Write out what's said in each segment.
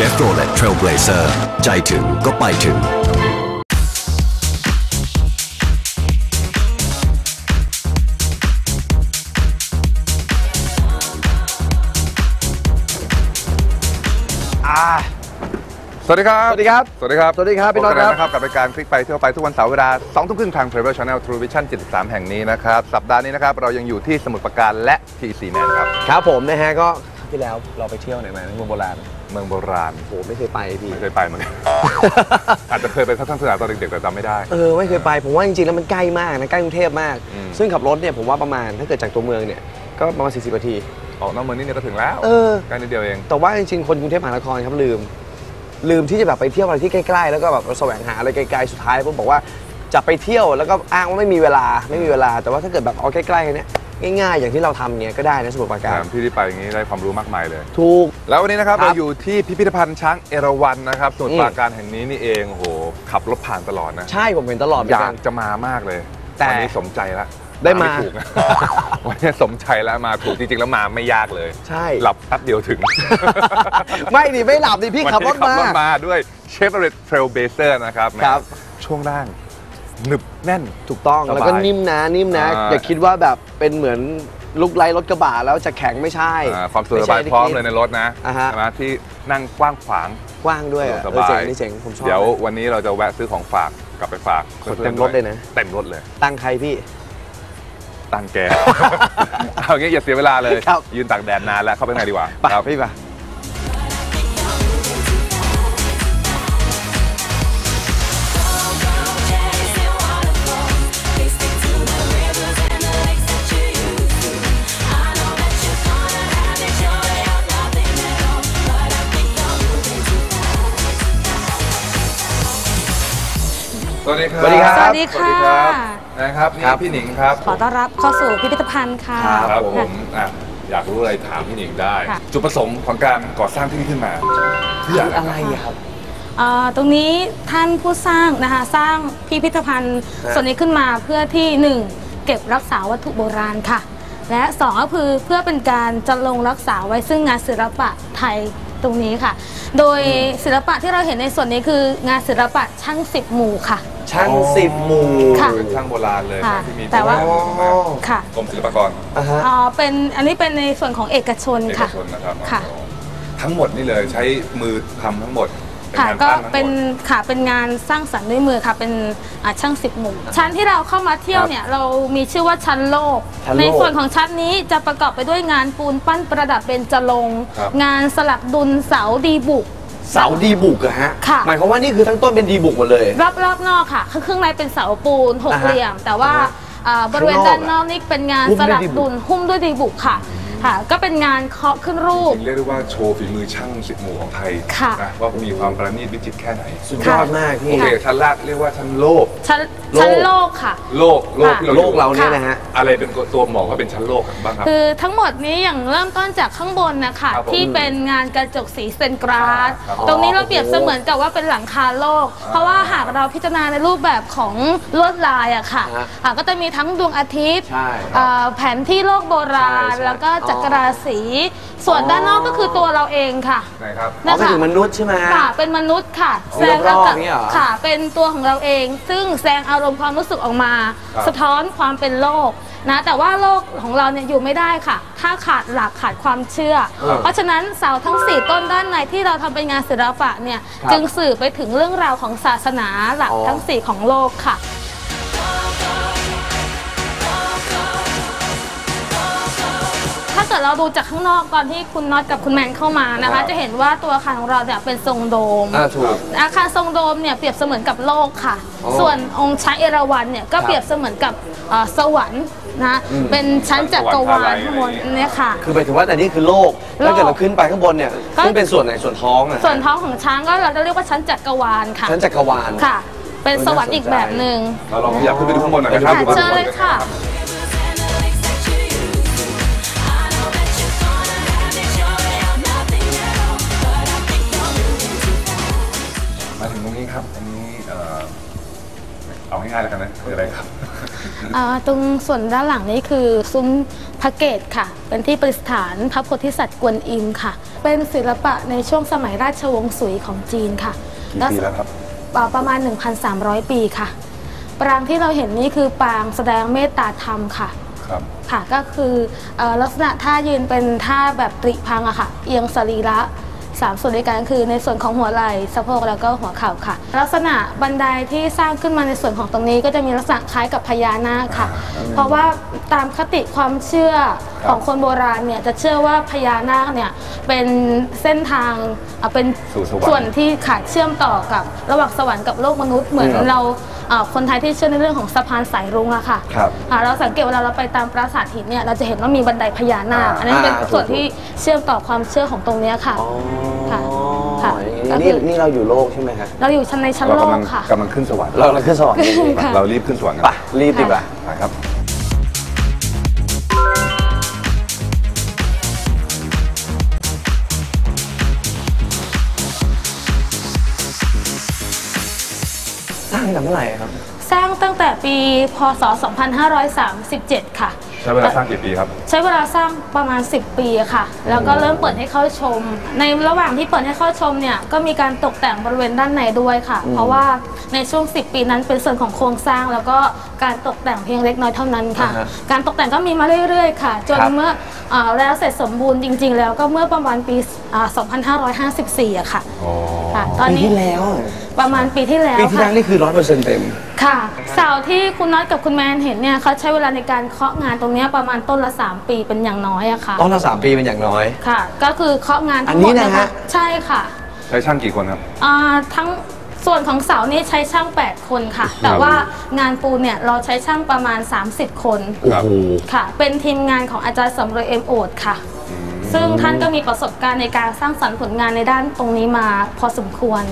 Chevrolet Trailblazer ใจถึงก็ไปถึงสวัสดีครับ สวัสดีครับ สวัสดีครับสวัสดีครับพี่น็อตพกัครับนะครับ กับรายการคลิกไปเที่ยวไปทุกวันเสาร์เวลา2ทุ่มครึ่งทาง Travel Channel True Vision 73 แห่งนี้นะครับ สัปดาห์นี้นะครับ เรายังอยู่ที่สมุทรปราการและ TC Man ครับ ครับผมนะฮะก็ครั้ง ที่แล้วเราไปเที่ยวไหนมาเมืองโบราณเมืองโบราณโอ้โหไม่เคยไปพี่ไม่เคยไปเหมือนกัน อาจจะเคยไปทัศนศึกษาตอนเด็กๆแต่จำไม่ได้ เออไม่เคยไปผมว่าจริงๆแล้วมันใกล้มากนะใกล้กรุงเทพมาก อืม ซึ่งขับรถเนี่ยผมว่าประมาณถ้าเกิดจากตัวเมืองเนี่ยก็ประมาณ40นาที ออกนอกเมืองนิดเดียวก็ถึงแล้วเออ ใกล้นิดเดียวเอง แต่ว่าจริงๆคนกรุงเทพมหานครครับลืม ลืมที่จะแบบไปเที่ยวอะไรที่ใกล้ๆแล้วก็แบบแสวงหาอะไรไกลๆสุดท้ายผมบอกว่าจะไปเที่ยวแล้วก็อ้างว่าไม่มีเวลาไม่มีเวลา แต่ว่าถ้าเกิดแบบเอาใกล้ๆกันเนี่ย ง่ายๆ อย่างที่เราทำเนี่ยก็ได้นะสมุทรปราการตามที่ที่ไปอย่างนี้ได้ความรู้มากมายเลย ถูก แล้ววันนี้นะครับครับเราอยู่ที่พิพิธภัณฑ์ช้างเอราวัณนะครับสมุทอืรมปราการแห่งนี้นี่เองโอ้โหขับรถผ่านตลอดนะใช่ผมเห็นตลอดเหมืออนยากักนจะมามากเลยแต่วันนี้สมใจแล้วได้มา ถูกนะ วันนี้สมใจแล้วมาถูกจริงๆแล้วมาไม่ยากเลย ใช่ หลับแป๊บเดียวถึง ไม่ดิไม่หลับดิพี่ขับรถมา วันนี้ขับรถมาด้วย Chevrolet Trailblazer นะครับครับ ช่วงล่าง หนึบแน่น ถูกต้องสบายแล้วก็นิ่มนะนิ่มนะ อ่า อย่าคิดว่าแบบเป็นเหมือนลุกไล่รถกระบะแล้วจะแข็งไม่ใช่อ่าความสะดวกสไใช่บายพร้อมที่เลยในรถนะอ่าฮะใช่ไหมที่นั่งกว้างขวาง กว้างด้วยอะสะเอดวกอสเจ๋บางยนี่เจ๋งผมชอบ เดี๋ยววันนี้เราจะแวะซื้อของฝากกลับไปฝากคนพื่อๆเต็มรถเลยนะ เต็มรถเลย ตั้งใครพี่ ตั้งแก เอางี้อย่าเสียเวลาเลย ครับ ยืนตากแดดนานแล้วเข้าไปข้างในดีกว่าไปครับ พี่ไปส วัสดีครับ สวัสดีครับ สวัสดีค่ะสวัสดีครับนะครับนี่ครับพี่หนิงครับ ขอต้อนรับเข้าสู่พิพิธภัณฑ์ค่ะ ครับผค่ะมอะอยากรู้อะไรถามพี่หนิงได้ค่ะจุดประสงค์ของการก่อสร้างที่นี่ขึ้นมาเพื่ออะไรอะไรอะครับเอ่อตรงนี้ท่านผู้สร้างนะคะสร้างพิพิธภัณฑ์ฮะส่วนนี้ขึ้นมาเพื่อที่หนึ่งเก็บรักษาวัตถุโบราณค่ะ และสองก็คือเพื่อเป็นการจัดลงรักษาไว้ซึ่งงานศิลปะไทยตรงนี้ค่ะ โดยศิลปะที่เราเห็นในส่วนนี้คืองานศิลปะช่างสิบหมู่ค่ะ ช่างสิบหมู่ ค่ะ เป็นช่างโบราณเลยค่ะที่มีแต่ว่าตัวอย่างมากค่ะกรมศิลปากรอ่าฮะเอ่อเป็นอันนี้เป็นในส่วนของเอกชนเอกค่ะ ชนนะครับค่ะอ๋อทั้งหมดนี่เลยใช้มือทำทั้งหมดเป็นค่ะงานก็ปั้นทั้งหมด เป็นค่ะเป็นงานสร้างสรรค์ด้วยมือค่ะเป็นอ่าช่างสิบหมู่ชั้นที่เราเข้ามาเที่ยวเนี่ยเรามีชื่อว่าชั้นโลก ชั้นโลกในส่วนของชั้นนี้จะประกอบไปด้วยงานปูนปั้นประดับเบญจรงค์ครับ งานสลักดุลเสาดีบุก เสาดีบุกอะฮะ ค่ะ หมายความว่านี่คือทั้งต้นเป็นดีบุกหมดเลย รอบรอบนอกค่ะข้างข้างในเป็นเสาปูนหกอ่าฮะเหลี่ยม แต่ว่าอ่าฮะอ่าบริเวณข้างนอกด้านนอกนี่เป็นงานหุ้มสด้วยลักดีบุก ดุลหุ้มด้วยดีบุกค่ะ ค่ะ ก็เป็นงานเคาะขึ้นรูปจริงเรียกได้ว่าโชว์ฝีมือช่างสิบหมู่ของไทยค่ะนะว่ามีความประณีตวิจิตรแค่ไหนสุดยอดมากพี่ โอเคชั้นแรกเรียกว่าชั้นโลก ชั้นโลกชั้นโลกค่ะ โลกโลกที่เราโลกอยู่เราเนี่ยนะฮะอะไรเป็นตัวบอกว่าเป็นชั้นโลกบ้างครับคือทั้งหมดนี้อย่างเริ่มต้นจากข้างบนนะคะครับผมที่เป็นงานกระจกสีเซนกราสครับตรงนี้เราเปรียบเสมือนกับว่าเป็นหลังคาโลก เพราะว่าหากเราพิจารณาในรูปแบบของลวดลายอะค่ะฮะอะก็จะมีทั้งดวงอาทิตย์ใช่อ่าแผนที่โลกโบราณใช่ใช่แล้วก็จักรราศี ส่วนด้านนอกก็คือตัวเราเองค่ะไหนครับอ๋อเป็นถึงมนุษย์ใช่ไหมฮะค่ะ เป็นมนุษย์ค่ะอ๋อรอบๆเนี่ยเหรอ ค่ะ เป็นตัวของเราเอง ซึ่งแสดงอารมณ์ความรู้สึกออกมา ครับ สะท้อนความเป็นโลกนะ แต่ว่าโลกของเราเนี่ยอยู่ไม่ได้ค่ะ ถ้าขาดหลักขาดความเชื่อ เพราะฉะนั้นเสาทั้ง 4 ต้นด้านในที่เราทำเป็นงานศิลปะเนี่ยครับจึงสื่อไปถึงเรื่องราวของศาสนาหลักอ๋อทั้ง 4 ของโลกค่ะ เกิดเราดูจากข้างนอกตอนที่คุณน็อตกับคุณแมนเข้ามานะครัคะ บ จะเห็นว่าตัวอาคารของเราเนี่ยเป็นทรงโดม อ่าถูก อาคารทรงโดมเนี่ยเปรียบเสมือนกับโลกค่ะ อ๋อส่วนองค์ช้างเอราวัณเนี่ยก็ครับเปรียบเสมือนกับเอ่อสวรรค์นะเป็นชั้นจักรวาลข้างบนเนี่ยค่ะ คือหมายถึงว่าแต่นี่คือโลกโลกถ้าเกิดเราขึ้นไปข้างบนเนี่ยก็ซึ่งเป็นส่วนไหนส่วนท้องอะส่วนท้องของช้างก็เราจะเรียกว่าชั้นจักรวาลค่ะชั้นจักรวาล ค่ะ เป็นสวรรค์อีกแบบหนึ่ง เราลองอยากขึ้นไปดูข้างบนหน่อยนะครับค่ะเชิญเลยค่ะมาถึงตรงนี้ อันนี้เอ่อเอาง่ายๆแล้วกันนะคืออะไรครับอ่าตรงส่วนด้านหลังนี้คือซุ้มพระเกตค่ะ เป็นที่ประดิษฐานพระโพธิสัตว์กวนอิมค่ะ เป็นศิลปะในช่วงสมัยราชวงศ์สุยของจีนค่ะกี่ปีแล้วครับอ่าประมาณ 1,300 ปีค่ะ ปรางที่เราเห็นนี่คือปรางแสดงเมตตาธรรมค่ะครับค่ะก็คือเออลักษณะท่ายืนเป็นท่าแบบตริพังอะค่ะ เอียงสรีระ สามส่วนด้วยกันก็คือในส่วนของหัวไหล่สะโพกแล้วก็หัวเข่าค่ะ ลักษณะบันไดที่สร้างขึ้นมาในส่วนของตรงนี้ ก็จะมีลักษณะคล้ายกับพญานาคค่ะ เพราะว่าตามคติความเชื่อของคนโบราณเนี่ยจะเชื่อว่าพญานาคเนี่ยเป็นเส้นทางเอ่อเป็นสู่สวรรค์ส่วนที่ขาดเชื่อมต่อกับระหว่างสวรรค์กับโลกมนุษย์เหมือนครับเราเอ่อคนไทยที่เชื่อในเรื่องของสะพานสายรุ้งอะค่ะครับอ่าเราสังเกตเวลาเราไปตามปราสาทหินเนี่ยเราจะเห็นว่ามีบันไดพญานาคอ่าอันนั้นเป็นอ่าส่วนถูกๆ ที่เชื่อมต่อความเชื่อของตรงเนี้ยค่ะอ๋อค่ะค่ะอย่างก็คืนี้อนี่เราอยู่โลกใช่ไหมครับเราอยู่ชั้นในชั้นเราโลกำกลังค่ะ กำลังเราขึ้นสวรรค์เราเราขึ้นสวรรค์นี่ค่ะ เรารีบขึ้นสวรรค์กัน ไปรีบดีกว่าไปครั บสร้างกันเมื่อไหร่ครับ สร้างตั้งแต่ปีพศ 2537 ค่ะ ใช้เวลาสร้างกี่ปีครับ ใช้เวลาสร้างประมาณ 10 ปีค่ะ แล้วก็เริ่มเปิดให้เข้าชม ในระหว่างที่เปิดให้เข้าชมเนี่ยก็มีการตกแต่งบริเวณด้านในด้วยค่ะ เพราะว่าในช่วง 10 ปีนั้นเป็นส่วนของโครงสร้างแล้วก็ การตกแต่งเพียงเล็กน้อยเท่านั้นค่ะ อ่าฮะการตกแต่งก็มีมาเรื่อยๆ ค่ะ จนครับ เมื่ออ่าแล้วเสร็จสมบูรณ์จริง ๆ แล้วก็เมื่อประมาณปีอ่า2554อะค่ะโอ้ค่ะ ตอนปีนี้ที่แล้วประมาณปีที่แล้วปีที่ค่ะแล้วนี่คือร้อยเปอร์เซ็นต์เต็ม ค่ะเสาที่คุณน็อตกับคุณแมนเห็นเนี่ยเขาใช้เวลาในการเคาะงานตรงเนี้ยประมาณต้นละ 3 ปีเป็นอย่างน้อยอะค่ะต้นละสามปีเป็นอย่างน้อย ค่ะ ก็คือเคาะงานอัทั้นงหมนี้ดนะฮะ ใช่ค่ะใช้ช่างกี่คนครับ อ่าทั้ง ส่วนของเสานี่ใช้ช่าง 8 คนค่ะ แต่ว่างานปูนเนี่ยเราใช้ช่างประมาณ 30 คนครับ ค่ะ เป็นทีมงานของอาจารย์สำรวยเอ็มโอดค่ะ ซึ่งท่านก็มีประสบการณ์ในการสร้างสรรค์ผลงานในด้านตรงนี้มาพอสมควร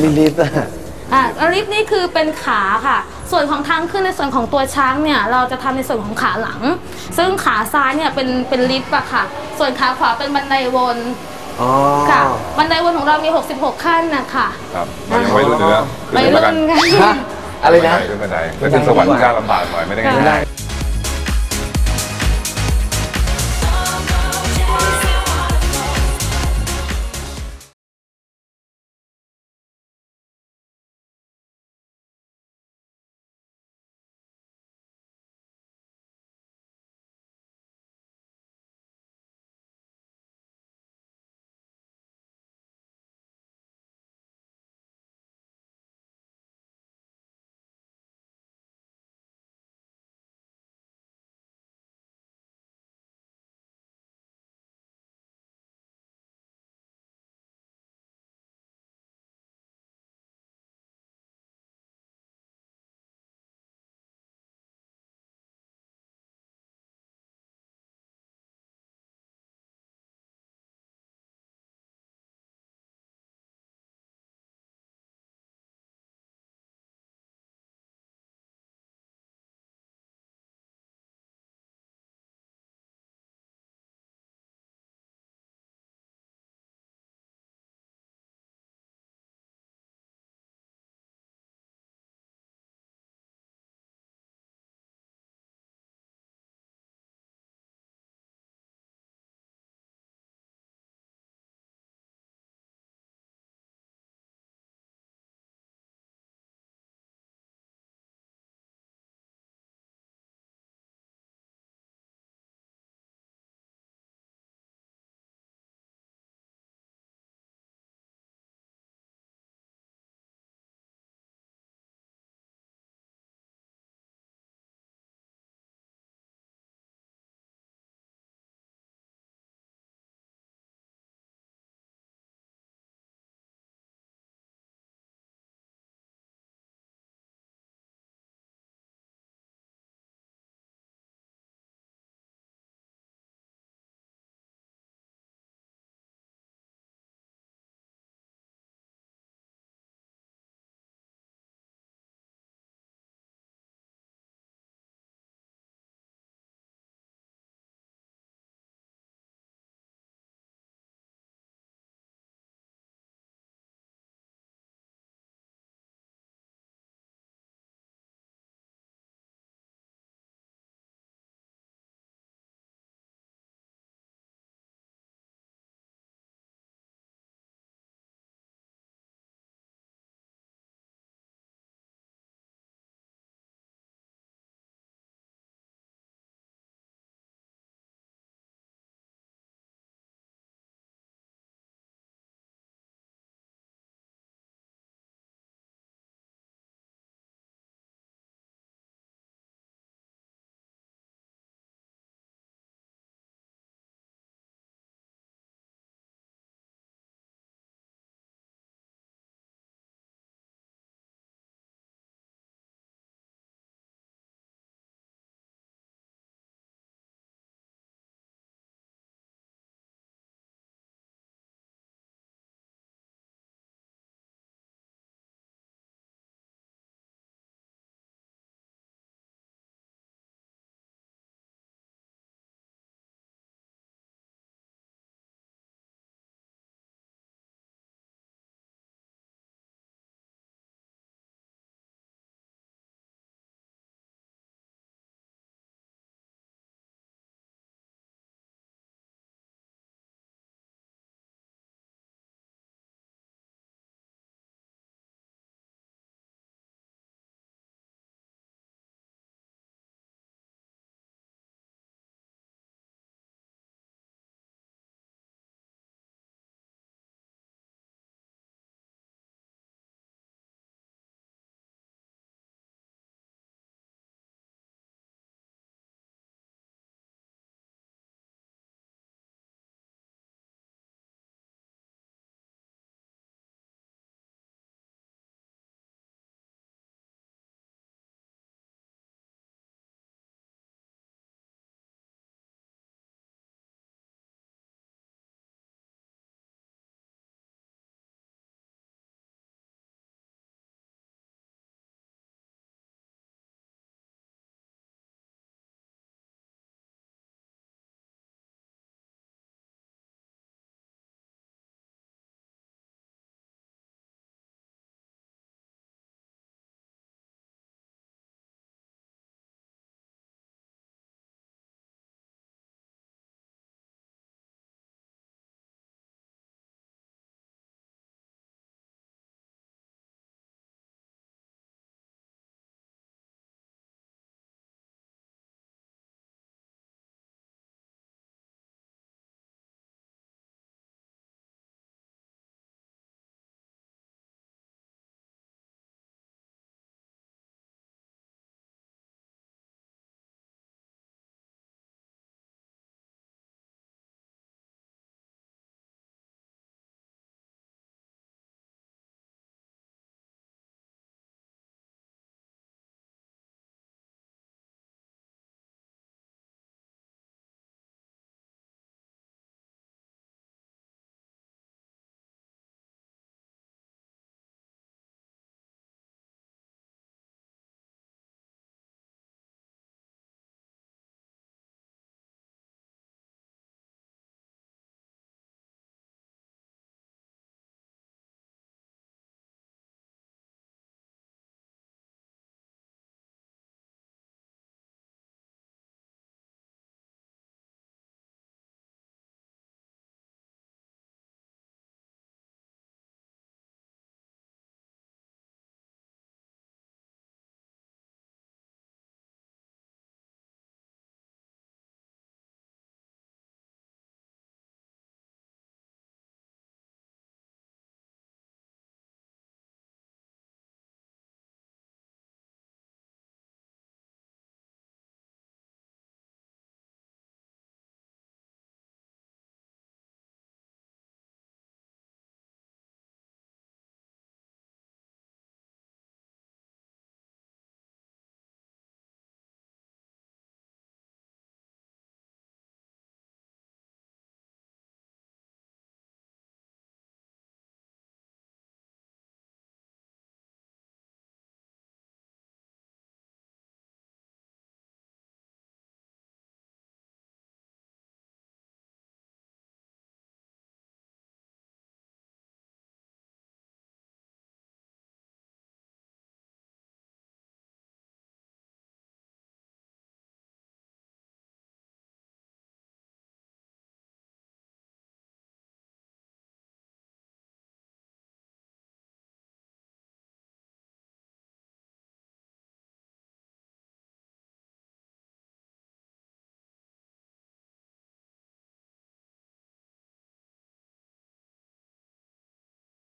มีลิฟต์อะอ่าลิฟต์นี่คือเป็นขาค่ะ ส่วนของทางขึ้นในส่วนของตัวช้างเนี่ยเราจะทำในส่วนของขาหลัง ซึ่งขาซ้ายเนี่ยเป็นเป็นลิฟต์อะค่ะ ส่วนขาขวาเป็นบันไดวนอ๋อค่ะบันไดวนของเรามี 66 ขั้นนะคะครับเรายังไม่รุ่นเนื้อวัยรุ่นกันฮะอะไรนะขึ้นบันไดขึ้นบันไดแต่ขึ้นสวรรค์ยากลำบากหน่อยไม่ได้ง่ายๆ